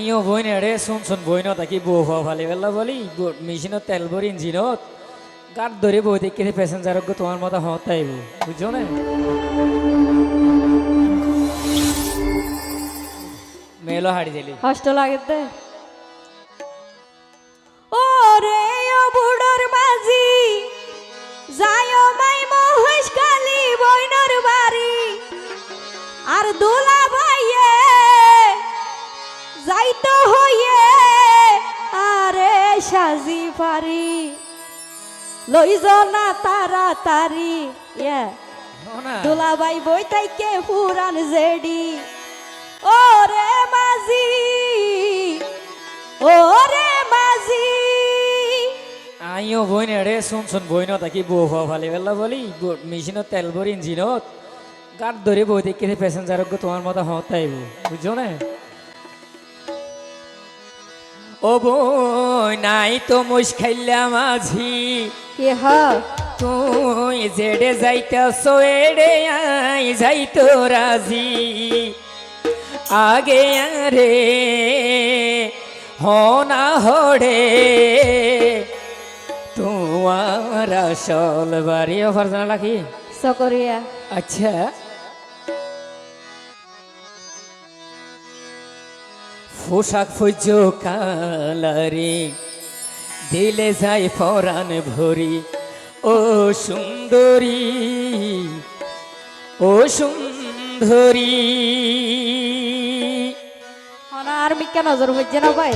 আইও বই না রে, শুন শুন বই না তাকি বউ হওয়া ভালো বেলা বলি মেশিনত তেল ভরি ইঞ্জিনত গাত ধরে বই দেখি প্যাসেঞ্জারক তোমার মতো হতাইব তাইব বুঝছ না? মেলো হাড়ি দিলি। হস্টেল লাগে সাজি পারি লই না তাড়াতাড়ি ইয়া। দুলাবাই বই তাইকে পুরান জেডি। ও রে মাঝি ও রে মাঝি। আইও বই না রে শুন শুন বই না তাকি বউ হওয়া ভালো বেলা বলি মেশিনত তেল ভরি ইঞ্জিনত গাত ধরে বই দেখে প্যাসেঞ্জারক তোমার মতো হওয়া তাইব বুঝছ না? ও বই নাই তো মুশ খাইলা মাঝি। কে হ? তুই জেডে যাইতেছ এড়ে আই যাইতো রাজি। আগে আরে হনা হড়ে তোমার আসল বাড়ি অফার জানা নাকি? সকরিয়া আচ্ছা। পোশাক ফুজ কালারে, দিলে যায় পরাণ ভরি। ও সুন্দরী ও সুন্দরী। আর মিকা নজর হইছে না ভাই?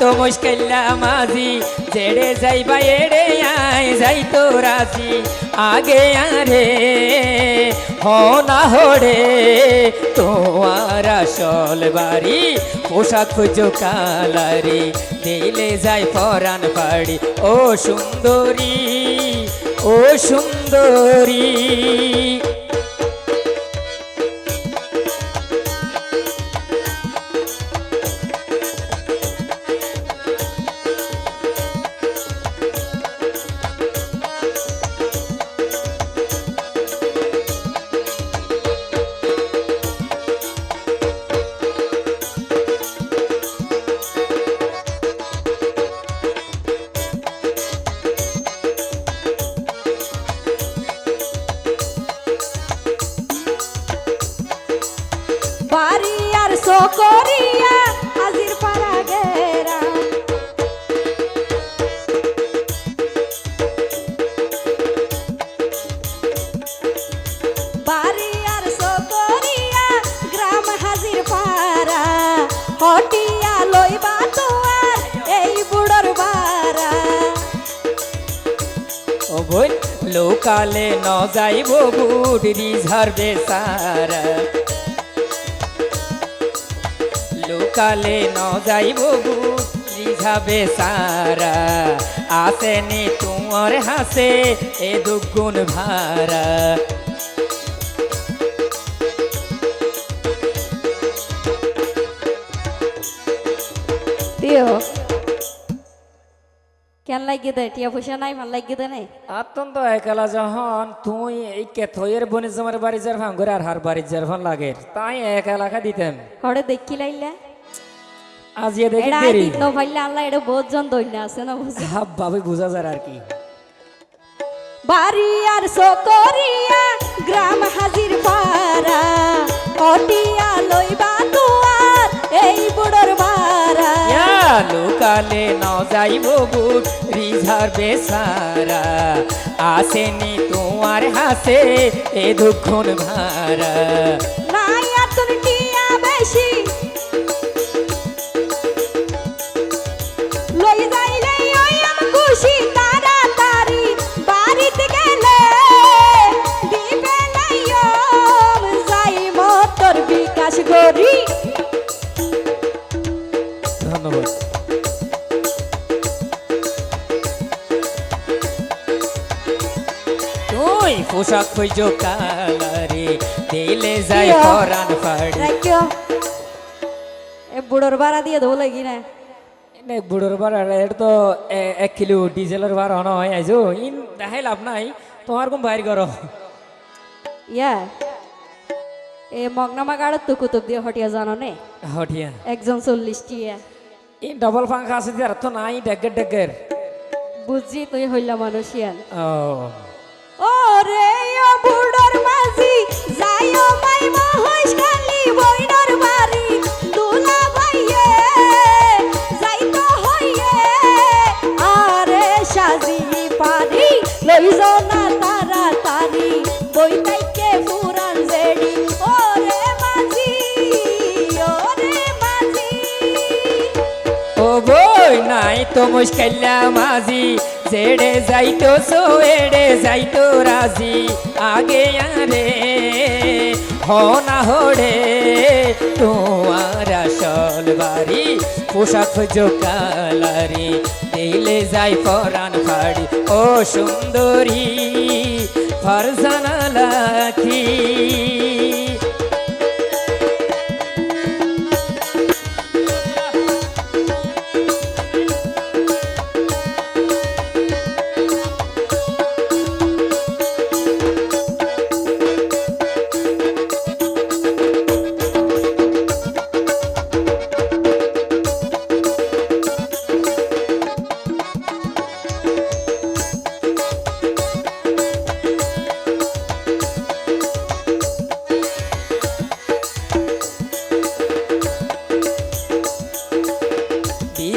তো মুশকিল্লা মাঝি, জেড়ে যাইবা এড়ে আই যাই তো রাজি। আগে আরে, হ না হড়ে তোমার আসল বাড়ি, পোশাক খুঁজো কালারি, দিলে যাই পরাণ পাড়ি ও সুন্দরী ও সুন্দরী হটিয়া লইবা এই বুড়োর বারা লোকালে ন যাইব বুট রিঝার্ভে সারা লোকালে ন যাইব বুট রিঝাবে সারা আসেনি তোমার হাসে এ দুগুণ ভাড়া। দিও কেন লাগিয়ে দেয় টিয়া পয়সা নাই ভালো লাগিয়ে দেয় নাই? আতন তো একলা যখন তুই এই কেথয়ের বনে জমার বাড়ি যার ভাঙ করে আর হার বাড়ি যার ভান লাগে তাই এক এলাকা দিতেন হরে দেখি লাইলা। আজ ইয়ে দেখি দেরি ভাইলে আল্লাহ এটা বহুত জন দৈন্য আছে না বুঝি? হাব ভাবে বোঝা যায় আর কি। বাড়ি আর সকরিয়া গ্রাম হাজির পারা কটিয়া লইবা লোকালে ন যাইব বুট রিঝার্ভে সারা আসেনি তোমার হাসে এ দুক্ষণ ভাড়া পোশাক খুঁজো কালারে দিলে যাই। পরান ফাড়ি। এ বুড়োর ভাড়া দিয়ে দেবো লাগি না? এনে বুড়োর ভাড়া এটা তো এক কিলো ডিজেলের ভাড়া নয় আইজো ইন দেখাই লাভ নাই তোমার কোন বাইর করো ইয়া। এ মগনামা গাড়ত তো কুতুব দিয়ে হটিয়া জানো নে? হঠিয়া একজন চল্লিশ টিয়া এই ডবল পাঙ্খা আছে আর তো নাই ডেগের ডেগের। বুঝছি তুই হইলা মানুষিয়ান ও ও। নাই তো মুশকিল্লা মাঝি। জেড়ে যাইতো সো এড়ে যাইতো রাজি, আগে আরে হনা হড়ে তোমার আসল বাড়ি, পোশাক জোকালারি দিলে যাই পরাণ ফাড়ি। ও সুন্দরী, ফরজানা লাখি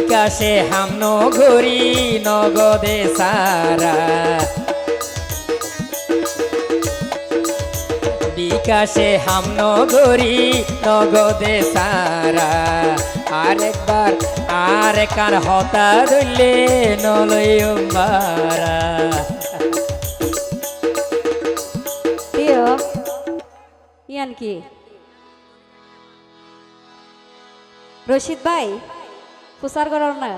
বিকাশে হাম নগরী নগদে সারা। বিকাশে হাম নগরী নগদে সারা। আরেকবার আর কার হতা ধরলে নলয়ম্বারা প্রিয় ইয়ান কি রশিদ ভাই প্রচার করার না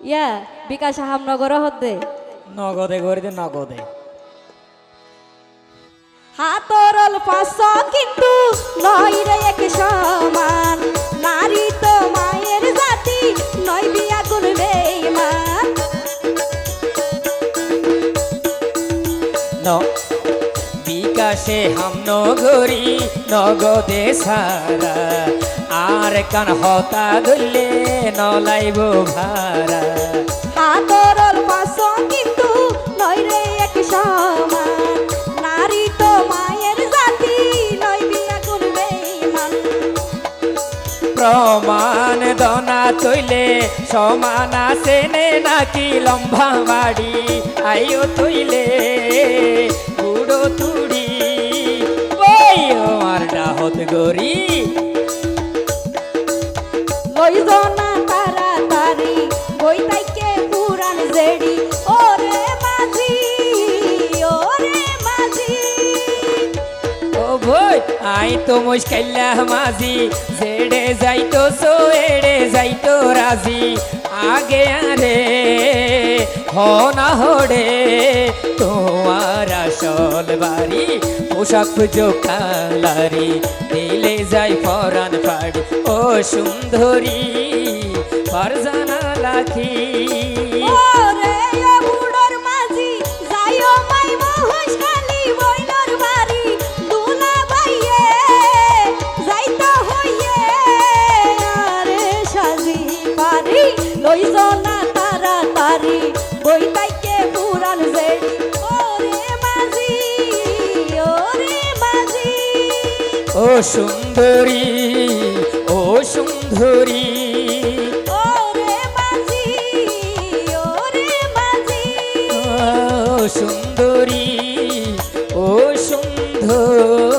ইয়া বিকাশ হামনগর হদ্দে। নগদে গরিতে নগদে। হাতরল পাঁচ কিন্তু নয় রে এক সমান। নারী তো মায়ের জাতি নয় বিয়া করবে মান বিকাশে হাম নগরী নগদে সারা। আর কান হতা ধরলে নলাইব ভাড়া। হাতরল পাঁচ কিন্তু নয় রে এক সমান নারী তো মায়ের জাতি নয় বিয়া করবে মান প্রমাণ দনা তৈলে সমান আছে নে নাকি লম্বা বাড়ি। আইও তৈলে বুড়ো তুড়ি গরি। লইজনা তাড়াতাড়ি, বই তাইকে পুরান জেডি। ওরে মাঝি ওরে মাঝি। ও ভই আই তো মুশকিল্লা মাঝি, জেড়ে যাইতো সো এড়ে যাইতো রাজি। আগে আরে হ না হড়ে তোমার আসল বাড়ি, পোশাক পুজো কালারি, দিলে যাই ফরান পাড়ি ও সুন্দরী, ফারজানা লাখি। ও সুন্দরী ও সুন্দরী। সুন্দরী ও সুন্দরী।